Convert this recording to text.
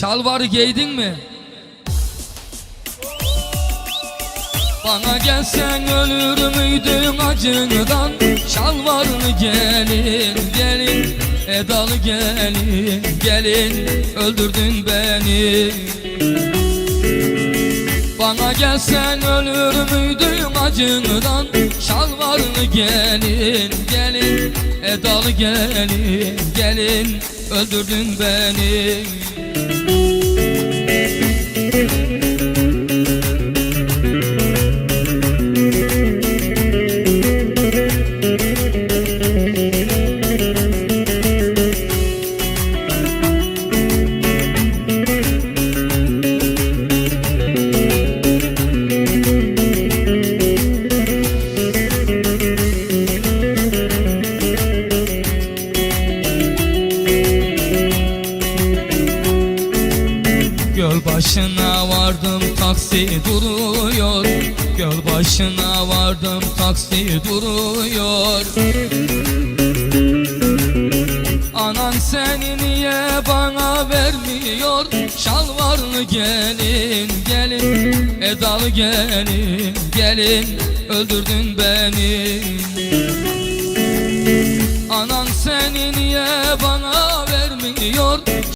Şalvarı giydin mi? Bana gelsen ölür müydün acından? Şalvarlı gelin gelin Edalı gelin gelin Öldürdün beni. Bana gelsen ölür müydün acından? Şalvarlı gelin gelin Edalı gelin gelin Öldürdün beni Göl başına vardım taksi duruyor. Göl başına vardım taksi duruyor. Anan seni niye bana vermiyor? Şalvarlı gelin gelin. Edalı gelin gelin. Öldürdün beni. Anan seni niye bana vermiyor?